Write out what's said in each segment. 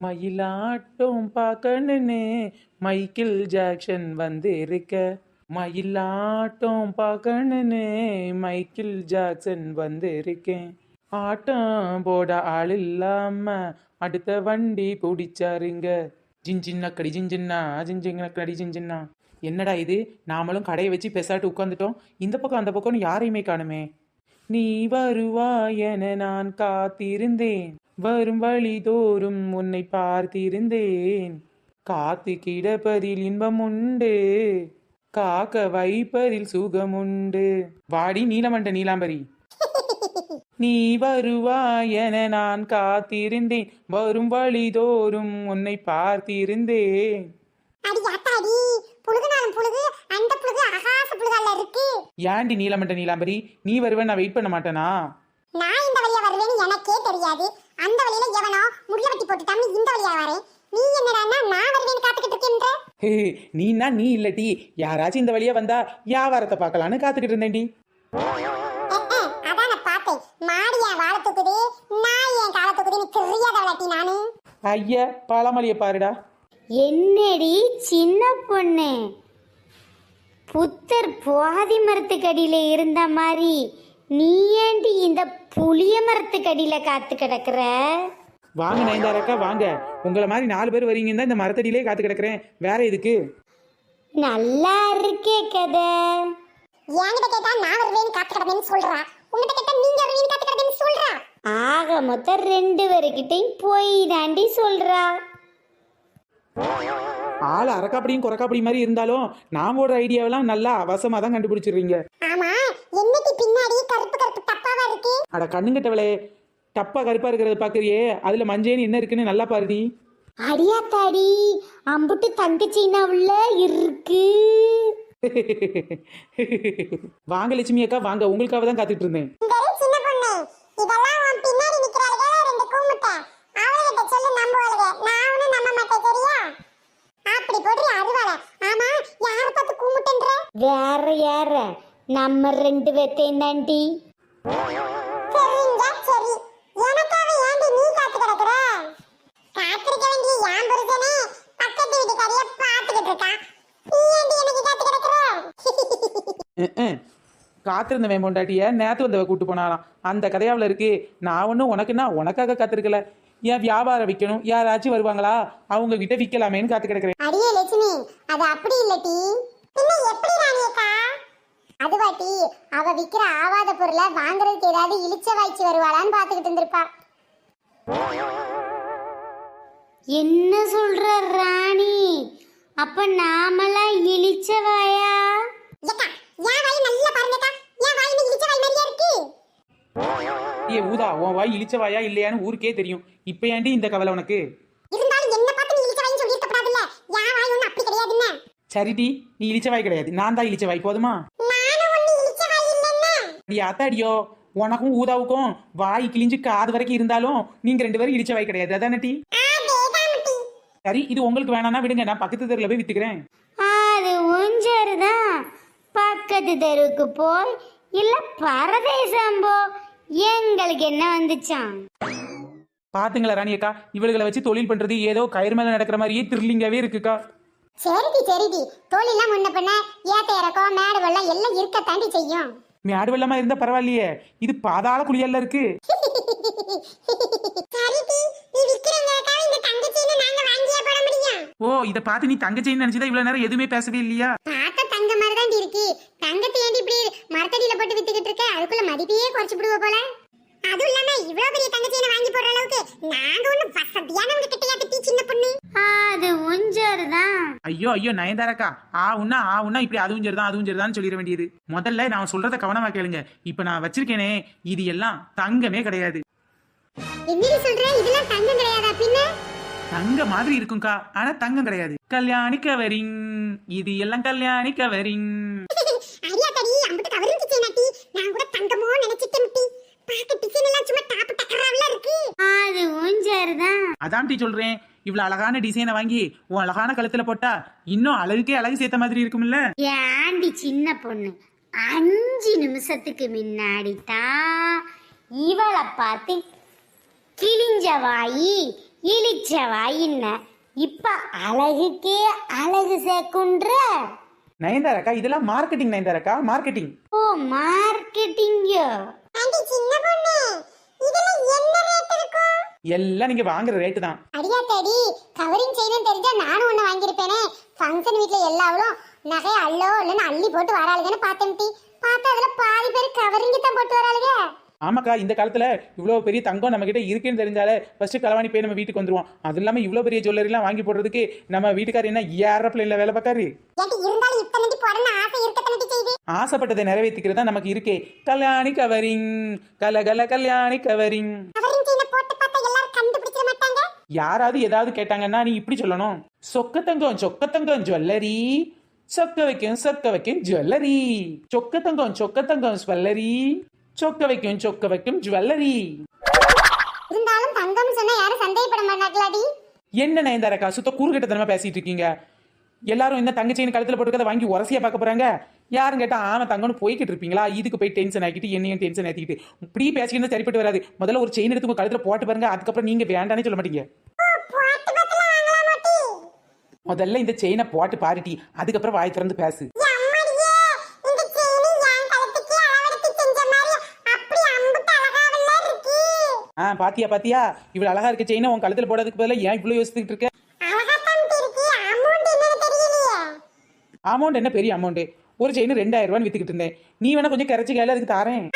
மயிலாட்டம் பார்க்கணுன்னு Michael Jackson வந்து இருக்க மயிலாட்டம் பார்க்கணுன்னு மைக்கேல் ஜாக்சன் வந்து இருக்கேன் ஆட்டம் போட ஆள் இல்லாம அடுத்த வண்டி பிடிச்சாருங்க. ஜிஞ்சின்னக்கடி ஜிஞ்சின்னா கடி ஜிஞ்சின்னா என்னடா இது? நாமளும் கடையை வச்சு பெசாட்டு உட்காந்துட்டோம் இந்த பக்கம் அந்த பக்கம்னு யாரையுமே காணுமே. நீ வருவா என நான் காத்திருந்தேன். வரும் வழிதோறும் உன்னை பார்த்திருந்தேன். காத்து கிடப்பதில் இன்பம் உண்டு காக்க வைப்பதில் சுகம் உண்டு வாடி நீலமண்ட நீலாம்பரி. நீ வருவாய் என நான் காத்திருந்தேன். வரும் வழிதோறும் உன்னை பார்த்திருந்தேன். ஏண்டி நீலமண்ட நீலாம்பரி? நீ வருவேன் நான் வெயிட் பண்ண மாட்டேனா? நான் இந்த வழியா வருவேன்னு எனக்கே தெரியாது. அந்த வழியில எவனோ முடிய வெட்டி போட்டுட்டான்னு இந்த வழியா வரேன் நீ என்னடான்னா நான் வருவேன்னு காத்துக்கிட்டு இருக்கேன்ற ஹே நீனா நீ இல்லட்டி யாராச்சும் இந்த வழியா வந்தா வியாபாரத்தை பார்க்கலான்னு காத்துக்கிட்டு இருந்தேன்டி. அதான் நான் பார்த்தேன். மாடி என் வாழை தூக்குது நான் என் காலை தூக்குதுன்னு தெரியாத விளாட்டி நானு. ஐயா பழமொழியை பாருடா. என்னடி சின்ன பொண்ணு? புத்தர் போதி மரத்துக்கடியில் இருந்த மாதிரி நீ ஏண்டி இந்த புளிய மரத்துக்கடியில் காத்து கிடக்குற? வாங்க நயன்தாராக்கா வாங்க. உங்களை மாதிரி நாலு பேர் வரீங்கன்னு தான் இந்த மரத்தடியிலே காத்து கிடக்குறேன். வேற எதுக்கு? நல்லா இருக்கே கதை. என்கிட்ட கேட்டா நான் வருவேன்னு காத்து கிடப்பேன்னு சொல்றா. உங்ககிட்ட கேட்டா நீங்க வருவீன்னு காத்து கிடப்பேன்னு சொல்றா. ஆக மொத்தம் ரெண்டு பேருக்கிட்டையும் போய் தாண்டி சொல்றா. ஆள் அரக்காப்படியும் குறக்காப்படி மாதிரி இருந்தாலும் நான் போடுற ஐடியாவெல்லாம் நல்லா அவசமாக தான் கண்டுபிடிச்சிடுறீங்க ஆமா என்னைக்கு பின்னாடி கருப்பு கருப்பு டப்பாவா இருக்கு அட கண்ணுங்கட்டவளே டப்பா கருப்பா இருக்கிறத பாக்குறியே அதுல மஞ்சேன்னு என்ன இருக்குன்னு நல்லா பாருடி. அடியாத்தாடி அம்புட்டு தங்கச்சின்னா உள்ள இருக்கு? வாங்க லட்சுமி அக்கா வாங்க உங்களுக்காக தான் காத்துட்டு இருந்தேன். வேற யார? நம்ம ரெண்டு பேர்த்தையும் தாண்டி சரிங்க சரி. எனக்காக ஏண்டி நீ காத்து கிடக்குற? காத்திருக்க வேண்டிய என் புருஷனே பக்கத்து வீட்டுக்காரிய பாத்துக்கிட்டு இருக்கா நீ ஏண்டி எனக்கு காத்து கிடக்குற? அஹ், அஹ். காத்திருந்தவன் பொண்டாட்டிய நேத்து வந்தவ கூட்டு போனாலாம் அந்த கதையாவில் இருக்கு நான் ஒன்றும் உனக்குன்னா உனக்காக காத்திருக்கல. ஏன் வியாபாரம் விற்கணும் யாராச்சும் வருவாங்களா? அவங்க கிட்ட விற்கலாமேன்னு காத்து கிடக்குறேன். அடியே லட்சுமி அது அப்படி இல்ல டி. பின்ன எப்படி ராணியக்கா? அதுவா டி அவ விக்கிற ஆவாத பொருளை வாங்குறதுக்கு ஏதாவது இழிச்ச வாய்ச்சி வருவாளான்னு பாத்துக்கிட்டு இருந்திருப்பா. என்ன சொல்ற ராணி? அப்ப நாமெல்லாம் இழிச்சவாயா ஏக்கா என் வாய் நல்லா பாருங்கக்கா. என் வாய் இன்னும் இழிச்ச வாய் மாதிரியா இருக்கு? ஏ ஊதா உன் வாய் இழிச்சவாயா இல்லையான்னு ஊருக்கே தெரியும். இப்போ ஏன்டி இந்த கவலை உனக்கு? சரிடி நீ இழிச்சவாய் கிடையாது. நான் தான் இழிச்சவாய் போதுமா நானும் ஒன்றும் இழிச்ச வாய் அத்தாடியோ உனக்கும் ஊதாவுக்கும் வாய் கிழிஞ்சு காது வரைக்கும் இருந்தாலும் நீங்க ரெண்டு பேரும் இழிச்சவாய் கிடையாது. அதானே டி? சரி இது உங்களுக்கு வேணாம்னா விடுங்க நான் பக்கத்து தெருவில் போய் வித்துக்கிறேன். அது உஞ்சர் தான் பக்கத்து தெருவுக்கு போய் இல்ல பரதேசம் போ. எங்களுக்கு என்ன வந்துச்சான் பாத்துங்களா ராணியக்கா இவளுகளை வச்சு தொழில் பண்றது ஏதோ கயிறு மேல நடக்கிற மாதிரியே த்ரில்லிங்காவே இருக்குக்கா. சரிடி சரிடி. தோழிலாம் முன்ன பண்ண ஏத்த இறக்கம் மேடு வெள்ளம் எல்லாம் இருக்கத்தாண்டி செய்யும். மேடு வெள்ளமா இருந்தா பரவாயில்லையே. இது பாதாள குளியல்ல இருக்கு. ஓ இத பார்த்து நீ தங்கச்சின்னு நினைச்சுதான் இவ்வளவு நேரம் எதுவுமே பேசவே இல்லையா? பார்த்த தங்க மாதிரி தான் இருக்கு. தங்கத்தை ஏண்டி இப்படி மரத்தடியில போட்டு வித்துக்கிட்டு இருக்க? அதுக்குள்ள மதிப்பையே குறைச்சு விடுவ போல. அதுவும் இல்லாம இவ்வளவு பெரிய தங்கச்சியை வாங்கி போடுற அளவுக்கு நாங்க ஒண்ணு வசதியானவங்க கிட்ட ஏத்துட்டி சின்ன பொண்ணு? அது உஞ்சர் தான். ஐயோ ஐயோ நயன்தாரக்கா. ஆ உன்னா ஆ உன்னா இப்படி அதுவும் சரிதான் அதுவும் சரிதான் சொல்லிட வேண்டியது. முதல்ல நான் சொல்றத கவனமா கேளுங்க. இப்ப நான் வச்சிருக்கேனே இது எல்லாம் தங்கமே கிடையாது. என்னடி சொல்ற? இதெல்லாம் தங்கம் கிடையாதா? பின்ன? தங்க மாதிரி இருக்கும்க்கா. ஆனா தங்கம் கிடையாது. கல்யாணி கவரிங் இது எல்லாம் கல்யாணி கவரிங் ஐயா தடி அம்பிட்டு கவரும் கிச்சன் நாட்டி. நான் கூட தங்கமோ நினைச்சிட்டேன் முட்டி. பாக்க டிசைன் எல்லாம் சும்மா டாப் டக்கராவில இருக்கு. அது உஞ்சர் தான். அதான் டீ சொல்றேன். இவ்வளவு அழகான டிசைனை வாங்கி உன் அழகான கழுத்துல போட்டா இன்னும் அழகுக்கே அழகு சேர்த்த மாதிரி இருக்கும்ல? ஏண்டி சின்ன பொண்ணு. அஞ்சு நிமிஷத்துக்கு முன்னாடி தான் இவளை பார்த்து கிழிஞ்ச வாயி இழிச்ச வாயின்ன. இப்ப அழகுக்கே அழகு சேர்க்குன்ற. நயன்தாராக்கா இதெல்லாம் மார்க்கெட்டிங் நயன்தாராக்கா மார்க்கெட்டிங் ஓ மார்க்கெட்டிங்கோ சின்ன பொண்ணு இதெல்லாம் என்ன ரேட் எல்லாம் நீங்க வாங்குற ரேட்டு தான். அடியா தேடி கவரிங் செய்யணும் தெரிஞ்சா நானும் ஒண்ணு வாங்கியிருப்பேனே. ஃபங்க்ஷன் வீட்ல எல்லாவளும் நகை அள்ளோ இல்லைன்னு அள்ளி போட்டு வராளுங்கன்னு பார்த்தேன் டி. பார்த்தா அதுல பாதி பேர் கவரிங் தான் போட்டு வராளுங்க ஆமாக்கா இந்த காலத்துல இவ்வளவு பெரிய தங்கம் நம்ம கிட்ட இருக்குன்னு தெரிஞ்சாலே ஃபர்ஸ்ட் களவாணி போய் நம்ம வீட்டுக்கு வந்துருவோம். அது இல்லாம இவ்வளவு பெரிய ஜுவல்லரிலாம் வாங்கி போடுறதுக்கு நம்ம வீட்டுக்காரர் என்ன ஏற பிள்ளைல வேலை பார்க்காரு? ஆசைப்பட்டதை நிறைவேற்றிக்கிறது தான் நமக்கு இருக்கே. கல்யாணி கவரிங் கல கல கல்யாணி கவரிங் கவரிங் செயினை போட்டு பார்த்தா எல்லாரும் கண்டுபிடிச்சிட மாட்டாங்க யாராவது ஏதாவது கேட்டாங்கன்னா நீ இப்படி சொல்லணும். சொக்க தங்கம் சொக்க தங்கம் ஜுவல்லரி. சொக்க வைக்கும் சொக்க வைக்கும் ஜுவல்லரி. சொக்க தங்கம் சொக்க தங்கம் ஜுவல்லரி. சொக்க வைக்கும் சொக்க வைக்கும் ஜுவல்லரி. இருந்தாலும் தங்கம்னு சொன்னா யாரும் சந்தேகப்பட மாட்டாங்களாடி? என்ன நயன்தாரக்கா சுத்த கூறுகட்டத்தனமா பேசிட்டு இருக்கீங்க? எல்லாரும் இந்த தங்கச்சியின் கழுத்துல போட்டுக்கதை வாங்கி உரசியா பார்க்க போறாங்க? யாரும் கேட்டா ஆமா தங்கம்னு போய்கிட்டு இருப்பீங்களா? இதுக்கு போய் டென்ஷன் ஆக்கிட்டு என்னையும் டென்ஷன் ஏத்திக்கிட்டு இப்படி பேசிக்கிட்டு சரிப்பட்டு வராது. முதல்ல ஒரு செயின் எடுத்து உங்க கழுத்துல போட்டு பாருங்க. அதுக்கப்புறம் நீங்க வேண்டானே சொல்ல மாட்டீங்க. முதல்ல இந்த செயினை போட்டு பாருட்டி அதுக்கப்புறம் வாய் திறந்து பேசு. ஆ பாத்தியா பாத்தியா? இவ்வளவு அழகா இருக்க செயினை உன் கழுத்துல போடுறதுக்கு பதிலா ஏன் இவ்வளவு யோசிச்சுட்டு இருக்க? அமௌண்ட் என்ன? பெரிய அமௌண்ட் ஒரு செயின் ரெண்டாயிரம் ரூபான்னு வித்துக்கிட்டு இருந்தேன். நீ வேணா கொஞ்சம் கரைச்சி கையில அதுக்கு தாரேன்.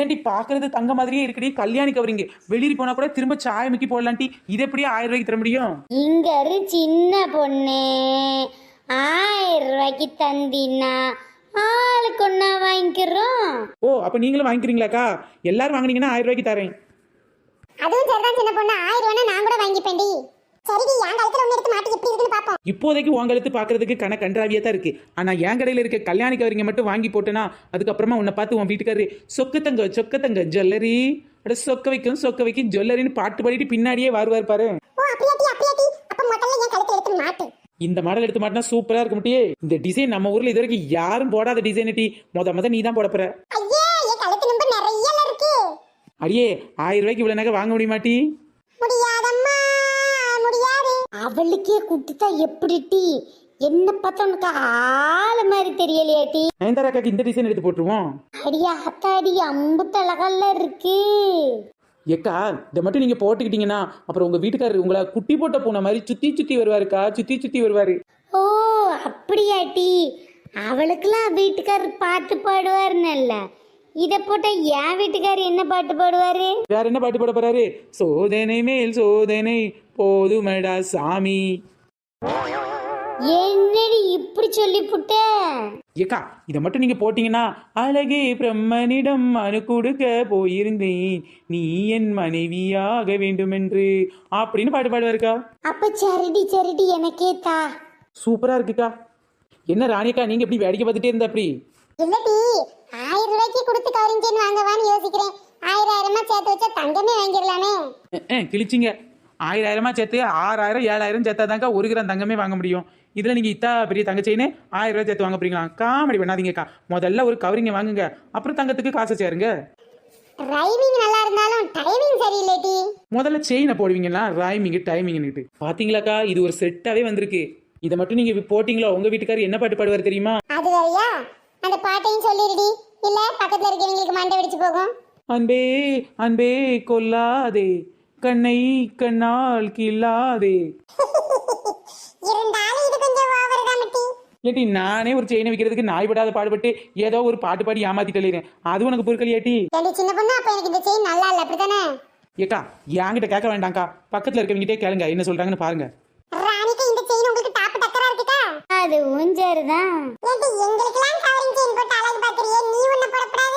ஏன்டி பாக்குறது தங்க மாதிரியே இருக்குடி. கல்யாணி கவரிங்க. வெளியே போனா கூட திரும்ப சாய முக்கி போடலான்டி. இது எப்படியே ஆயிரம் ரூபாய்க்கு தர முடியும்? இங்க இரு சின்ன பொண்ணு. ஆயிரம் ரூபாய்க்கு தந்தினா ஆளுக்கு ஒன்னா வாங்கிக்கிறோம். ஓ அப்ப நீங்களும் வாங்கிக்கிறீங்களாக்கா? எல்லாரும் வாங்குனீங்கன்னா ஆயிரம் ரூபாய்க்கு தரேன். அதுவும் சரிதான் சின்ன பொண்ணு. ஆயிரம் ரூபாய் நான் கூட வாங்கிப்பேன்டி. சரிடி என் கழுத்துல ஒண்ணு எடுத்து மாட்டி எப்படி இருக்குன்னு பாப்போம். இப்போதைக்கு கழுத்து பாக்குறதுக்கு கண கன்றாவியா தான் இருக்கு. ஆனா என் கடையில இருக்க கல்யாணி கவரிங்க மட்டும் வாங்கி போட்டேனா அதுக்கப்புறமா உன்னை பார்த்து உன் வீட்டுக்காரரு சொக்கத்தங்க சொக்கத்தங்க ஜுவல்லரி. அட சொக்க வைக்கும் சொக்க வைக்கும் ஜுவல்லரின்னு பாட்டு பாடிட்டு பின்னாடியே வருவார் பாரு. ஓ அப்படியாட்டி அப்படியாட்டி அப்ப முதல்ல என் கழுத்துல எடுத்து மாட்டு. இந்த மாடல் எடுத்து மாட்டினா சூப்பரா இருக்க முடியே இந்த டிசைன் நம்ம ஊர்ல இது வரைக்கும் யாரும் போடாத டிசைன் டி. மொத மொத நீ தான் போட போற. ஐயே என் கழுத்து நம்ப நிறைய இருக்கு. அடியே ஆயிரம் ரூபாய்க்கு இவ்வளவு நகை வாங்க முடியுமாட்டி முடியாது அவளுக்கே குட்டித்தா எப்படி டீ? என்ன பார்த்தா உனக்கு ஆளு மாதிரி தெரியலையா டீ. நயன்தாராக்காக்கு இந்த டிசைன் எடுத்து போட்டுருவோம். அடியா அத்தாடி அம்புட்டு அழகல்ல இருக்கு. ஏக்கா இதை மட்டும் நீங்க போட்டுக்கிட்டீங்கன்னா அப்புறம் உங்க வீட்டுக்காரர் உங்களை குட்டி போட்ட பூனை மாதிரி சுத்தி சுத்தி வருவாருக்கா? சுத்தி சுத்தி வருவாரு. ஓ அப்படியா டீ? அவளுக்கெல்லாம் வீட்டுக்காரர் பாட்டு பாடுவாருன்னல்ல இதை போட்டா என் வீட்டுக்காரர் என்ன பாட்டு பாடுவாரு? வேற என்ன பாட்டு போட போறாரு? சோதனை மேல் சோதனை போதுமடா சாமி. என்னடி இப்படி சொல்லி புட்ட? ஏக்கா இதை மட்டும் நீங்க போட்டீங்கன்னா அழகே பிரம்மனிடம் மனு கொடுக்க போயிருந்தேன். நீ என் மனைவியாக வேண்டுமென்று அப்படின்னு பாட்டு பாடுவாருக்கா? அப்ப சரிடி சரிடி எனக்கே தா. சூப்பரா இருக்குக்கா. என்ன ராணிக்கா நீங்க எப்படி வேடிக்கை பார்த்துட்டே இருந்தா அப்படி இல்லடி ரூபாய்க்கு கொடுத்து கவரிங் செயின் வாங்கவான்னு யோசிக்கிறேன். ஆயிரம் ஆயிரமா சேர்த்து வச்சா தங்கமே வாங்கிடலாமே. கிழிச்சிங்க. ஆயிரம் ஆயிரமா சேர்த்து ஆறாயிரம் ஏழாயிரம் சேர்த்தாதாங்க ஒரு கிராம் தங்கமே வாங்க முடியும். இதுல நீங்க இத்தா பெரிய தங்கச்சைன்னு ஆயிரம் ரூபாய் சேர்த்து வாங்க போறீங்களா? காமெடி பண்ணாதீங்கக்கா. முதல்ல ஒரு கவரிங்க வாங்குங்க. அப்புறம் தங்கத்துக்கு காசு சேருங்க. ரைமிங் நல்லா இருந்தாலும் டைமிங் சரியில்லைடி. முதல்ல செயினை போடுவீங்கன்னா ரைமிங் டைமிங்னுட்டு பாத்தீங்களாக்கா? இது ஒரு செட்டாவே வந்திருக்கு. இதை மட்டும் நீங்க போட்டீங்களா? உங்க வீட்டுக்காரர் என்ன பாட்டு பாடுவார் தெரியுமா? அது வேறையா? அந்த பாட்டையும் சொல்லிடுடி பக்கத்துல இருக்கிறவங்களுக்கு மண்டை வெடிச்சு போகும். அன்பே அன்பே கொல்லாதே. கண்ணை கண்ணால் கில்லாதே இருந்தாலும் இது கொஞ்சம் ஓவர் தான் மட்டி. ஏட்டி நானே ஒரு செயினை விற்கிறதுக்கு நாய் படாத பாடுபட்டு ஏதோ ஒரு பாட்டு பாடி ஏமாத்திட்டு அது உனக்கு பொருட்கள் ஏண்டி சின்ன பொண்ணு அப்ப எனக்கு இந்த செயின் நல்லா இல்ல அப்படித்தானே? ஏக்கா என்கிட்ட கேட்க வேண்டாம்க்கா. பக்கத்துல இருக்கவங்கிட்டே கேளுங்க என்ன சொல்றாங்கன்னு பாருங்க. ராணிக்கு இந்த செயின் உங்களுக்கு டாப் டக்கரா இருக்குதா? அதுவும் சரிதான் ஏண்டி எங்களுக்கு சீன் போட்டு அழகு பாக்குறியே நீ உன்ன புறப்படாத